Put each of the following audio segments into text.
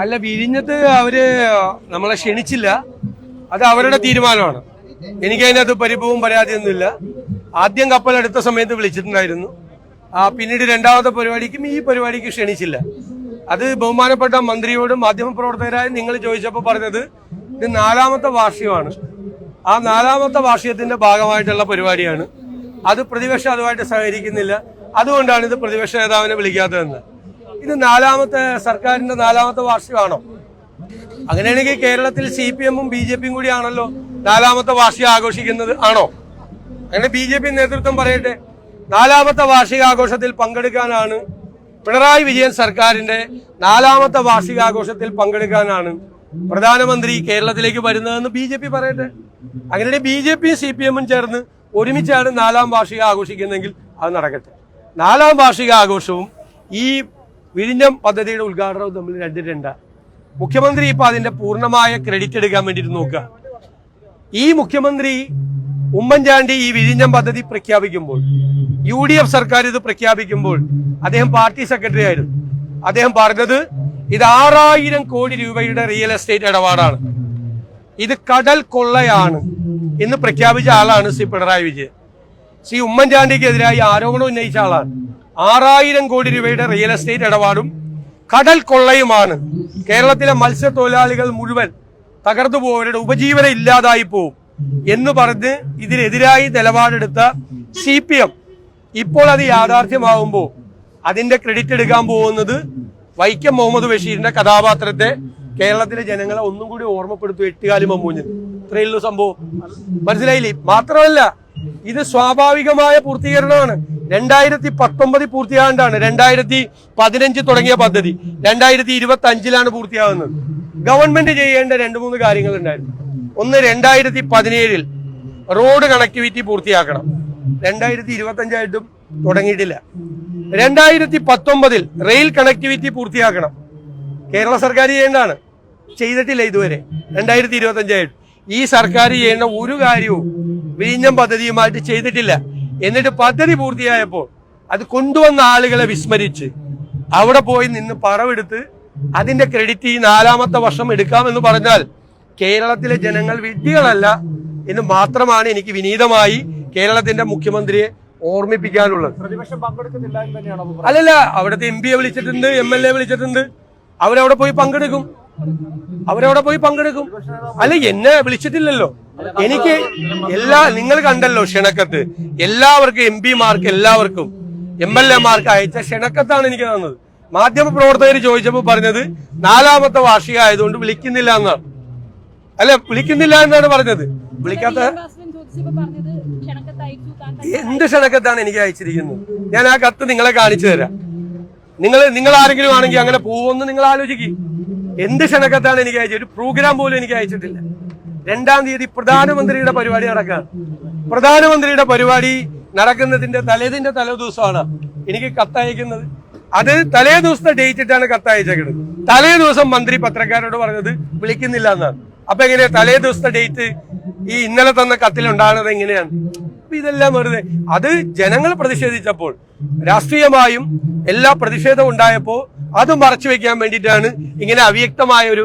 അല്ല വിരിഞ്ഞത് അവർ നമ്മളെ ക്ഷണിച്ചില്ല. അത് അവരുടെ തീരുമാനമാണ്. എനിക്ക് അതിനകത്ത് പരിഭവവും പരാതിയൊന്നുമില്ല. ആദ്യം കപ്പൽ എടുത്ത സമയത്ത് വിളിച്ചിട്ടുണ്ടായിരുന്നു. ആ പിന്നീട് രണ്ടാമത്തെ പരിപാടിക്കും ഈ പരിപാടിക്ക് ക്ഷണിച്ചില്ല. അത് ബഹുമാനപ്പെട്ട മന്ത്രിയോടും മാധ്യമപ്രവർത്തകരായ നിങ്ങൾ ചോദിച്ചപ്പോൾ പറഞ്ഞത് ഇത് നാലാമത്തെ വാർഷികമാണ്. ആ നാലാമത്തെ വാർഷികത്തിന്റെ ഭാഗമായിട്ടുള്ള പരിപാടിയാണ്. അത് പ്രതിപക്ഷം അതുമായിട്ട് സഹകരിക്കുന്നില്ല. അതുകൊണ്ടാണ് ഇത് പ്രതിപക്ഷ നേതാവിനെ വിളിക്കാത്തതെന്ന്. ഇത് നാലാമത്തെ സർക്കാരിന്റെ നാലാമത്തെ വാർഷികമാണോ? അങ്ങനെയാണെങ്കിൽ കേരളത്തിൽ സി പി എമ്മും ബി ജെ പിയും കൂടിയാണല്ലോ നാലാമത്തെ വാർഷികം ആഘോഷിക്കുന്നത് ആണോ? അങ്ങനെ ബി ജെ പി നേതൃത്വം പറയട്ടെ. നാലാമത്തെ വാർഷികാഘോഷത്തിൽ പങ്കെടുക്കാനാണ് പിണറായി വിജയൻ സർക്കാരിന്റെ നാലാമത്തെ വാർഷികാഘോഷത്തിൽ പങ്കെടുക്കാനാണ് പ്രധാനമന്ത്രി കേരളത്തിലേക്ക് വരുന്നതെന്ന് ബി ജെ പി പറയട്ടെ. അങ്ങനെ ബി ജെ പിയും സി പി എമ്മും ചേർന്ന് ഒരുമിച്ചാണ് നാലാം വാർഷിക ആഘോഷിക്കുന്നതെങ്കിൽ അത് നടക്കട്ടെ. നാലാം വാർഷിക ആഘോഷവും ഈ വിഴിഞ്ഞം പദ്ധതിയുടെ ഉദ്ഘാടനവും തമ്മിൽ രണ്ട് രണ്ട മുഖ്യമന്ത്രി ഇപ്പൊ അതിന്റെ പൂർണമായ ക്രെഡിറ്റ് എടുക്കാൻ വേണ്ടിയിട്ട് നോക്കുക. ഈ മുഖ്യമന്ത്രി ഉമ്മൻചാണ്ടി ഈ വിഴിഞ്ഞം പദ്ധതി പ്രഖ്യാപിക്കുമ്പോൾ യു ഡി എഫ് സർക്കാർ ഇത് പ്രഖ്യാപിക്കുമ്പോൾ അദ്ദേഹം പാർട്ടി സെക്രട്ടറി ആയിരുന്നു. അദ്ദേഹം പറഞ്ഞത് ഇത് ആറായിരം കോടി രൂപയുടെ റിയൽ എസ്റ്റേറ്റ് ഇടപാടാണ്. ഇത് കടൽ കൊള്ളയാണ് എന്ന് പ്രഖ്യാപിച്ച ആളാണ് ശ്രീ പിണറായി വിജയൻ. ശ്രീ ഉമ്മൻചാണ്ടിക്കെതിരായി ആരോപണം ഉന്നയിച്ച ആളാണ്. ആറായിരം കോടി രൂപയുടെ റിയൽ എസ്റ്റേറ്റ് ഇടപാടും കടൽ കൊള്ളയുമാണ്. കേരളത്തിലെ മത്സ്യത്തൊഴിലാളികൾ മുഴുവൻ തകർന്നു പോകുന്നവരുടെ ഉപജീവനം ഇല്ലാതായി പോവും എന്ന് പറഞ്ഞ് ഇതിനെതിരായി നിലപാടെടുത്ത സി പി എം ഇപ്പോൾ അത് യാഥാർത്ഥ്യമാകുമ്പോൾ അതിന്റെ ക്രെഡിറ്റ് എടുക്കാൻ പോകുന്നത് വൈക്കം മുഹമ്മദ് ബഷീറിന്റെ കഥാപാത്രത്തെ കേരളത്തിലെ ജനങ്ങളെ ഒന്നും കൂടി ഓർമ്മപ്പെടുത്തും എട്ടുകാലി മമ്മൂഞ്ഞൻ ഇത്രയുള്ള സംഭവം. മനസ്സിലായില്ലേ? മാത്രമല്ല ഇത് സ്വാഭാവികമായ പൂർത്തീകരണമാണ്. രണ്ടായിരത്തി പത്തൊമ്പത് പൂർത്തിയാകേണ്ടതാണ് രണ്ടായിരത്തി പതിനഞ്ച് തുടങ്ങിയ പദ്ധതി. രണ്ടായിരത്തി ഇരുപത്തി അഞ്ചിലാണ് പൂർത്തിയാകുന്നത്. ഗവൺമെന്റ് ചെയ്യേണ്ട രണ്ട് മൂന്ന് കാര്യങ്ങൾ ഉണ്ടായിരുന്നു ഒന്ന് രണ്ടായിരത്തി പതിനേഴിൽ റോഡ് കണക്ടിവിറ്റി പൂർത്തിയാക്കണം. രണ്ടായിരത്തി ഇരുപത്തി അഞ്ചായിട്ടും തുടങ്ങിയിട്ടില്ല. രണ്ടായിരത്തി പത്തൊമ്പതിൽ റെയിൽ കണക്ടിവിറ്റി പൂർത്തിയാക്കണം. കേരള സർക്കാർ ചെയ്യേണ്ടതാണ്. ചെയ്തിട്ടില്ല ഇതുവരെ. രണ്ടായിരത്തി ഇരുപത്തി അഞ്ചായിട്ട് ഈ സർക്കാർ ചെയ്യേണ്ട ഒരു കാര്യവും വിഴിഞ്ഞം പദ്ധതിയുമായിട്ട് ചെയ്തിട്ടില്ല. എന്നിട്ട് പദ്ധതി പൂർത്തിയായപ്പോൾ അത് കൊണ്ടുവന്ന ആളുകളെ വിസ്മരിച്ച് അവിടെ പോയി നിന്ന് പറവെടുത്ത് അതിന്റെ ക്രെഡിറ്റ് ഈ നാലാമത്തെ വർഷം എടുക്കാമെന്ന് പറഞ്ഞാൽ കേരളത്തിലെ ജനങ്ങൾ വിഡ്ഢികളല്ല എന്ന് മാത്രമാണ് എനിക്ക് വിനീതമായി കേരളത്തിന്റെ മുഖ്യമന്ത്രിയെ ഓർമ്മിപ്പിക്കാനുള്ളത്. അല്ലല്ല അവിടുത്തെ എം പിയെ വിളിച്ചിട്ടുണ്ട് എം എൽ എ വിളിച്ചിട്ടുണ്ട്. അവരവിടെ പോയി പങ്കെടുക്കും. അവരവിടെ പോയി പങ്കെടുക്കും. അല്ല എന്നെ വിളിച്ചിട്ടില്ലല്ലോ. എനിക്ക് എല്ലാ നിങ്ങൾ കണ്ടല്ലോ ക്ഷണക്കത്ത്. എല്ലാവർക്കും എം പിമാർക്ക് എല്ലാവർക്കും എം എൽ എമാർക്ക് അയച്ച ക്ഷണക്കത്താണ് എനിക്ക് തന്നത്. മാധ്യമ പ്രവർത്തകർ ചോദിച്ചപ്പോൾ പറഞ്ഞത് നാലാമത്തെ വാർഷിക ആയതുകൊണ്ട് വിളിക്കുന്നില്ല എന്നാണ്. അല്ല വിളിക്കുന്നില്ല എന്നാണ് പറഞ്ഞത്. വിളിക്കാത്ത എന്ത് ക്ഷണക്കത്താണ് എനിക്ക് അയച്ചിരിക്കുന്നത്? ഞാൻ ആ കത്ത് നിങ്ങളെ കാണിച്ചു തരാം. നിങ്ങൾ നിങ്ങൾ ആരെങ്കിലും ആണെങ്കിൽ അങ്ങനെ പോവുമെന്ന് നിങ്ങൾ ആലോചിക്കും. എന്ത് ക്ഷണക്കത്താണ് എനിക്ക് അയച്ചത്? ഒരു പ്രോഗ്രാം പോലും എനിക്ക് അയച്ചിട്ടില്ല. രണ്ടാം തീയതി പ്രധാനമന്ത്രിയുടെ പരിപാടി നടക്കുക പ്രധാനമന്ത്രിയുടെ പരിപാടി നടക്കുന്നതിന്റെ തലേതിന്റെ തലേ ദിവസമാണ് എനിക്ക് കത്തയക്കുന്നത്. അത് തലേ ദിവസത്തെ ഡേറ്റ് ഇട്ടാണ് തലേ ദിവസം മന്ത്രി പത്രക്കാരോട് പറഞ്ഞത് വിളിക്കുന്നില്ല എന്നാണ്. അപ്പൊ എങ്ങനെയാ തലേ ദിവസത്തെ ഡേറ്റ് ഈ ഇന്നലെ തന്ന കത്തിൽ ഉണ്ടാകുന്നത് എങ്ങനെയാണ് ഇതെല്ലാം വെറുതെ. അത് ജനങ്ങൾ പ്രതിഷേധിച്ചപ്പോൾ രാഷ്ട്രീയമായും എല്ലാ പ്രതിഷേധം ഉണ്ടായപ്പോൾ അത് മറച്ചു വെക്കാൻ വേണ്ടിയിട്ടാണ് ഇങ്ങനെ അവ്യക്തമായ ഒരു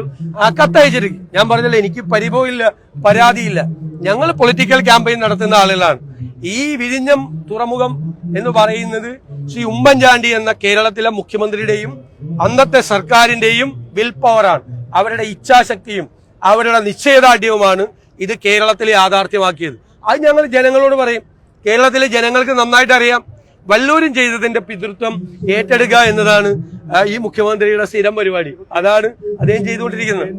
കത്തയച്ചിരിക്കും ഞാൻ പറഞ്ഞല്ലോ എനിക്ക് പരിഭവമില്ല പരാതിയില്ല. ഞങ്ങൾ പൊളിറ്റിക്കൽ ക്യാമ്പയിൻ നടത്തുന്ന ആളുകളാണ്. ഈ വിഴിഞ്ഞം തുറമുഖം എന്ന് പറയുന്നത് ശ്രീ ഉമ്മൻചാണ്ടി എന്ന കേരളത്തിലെ മുഖ്യമന്ത്രിയുടെയും അന്നത്തെ സർക്കാരിന്റെയും വിൽ പവറാണ് അവരുടെ ഇച്ഛാശക്തിയും അവരുടെ നിശ്ചയദാർഢ്യവുമാണ് ഇത് കേരളത്തിൽ യാഥാർത്ഥ്യമാക്കിയത്. അത് ഞങ്ങൾ ജനങ്ങളോട് പറയും. കേരളത്തിലെ ജനങ്ങൾക്ക് നന്നായിട്ട് അറിയാം വല്ലൂരും ചെയ്തതിന്റെ പിതൃത്വം ഏറ്റെടുക്കുക എന്നതാണ് ഈ മുഖ്യമന്ത്രിയുടെ സ്ഥിരം പരിപാടി. അതാണ് അദ്ദേഹം ചെയ്തുകൊണ്ടിരിക്കുന്നത്.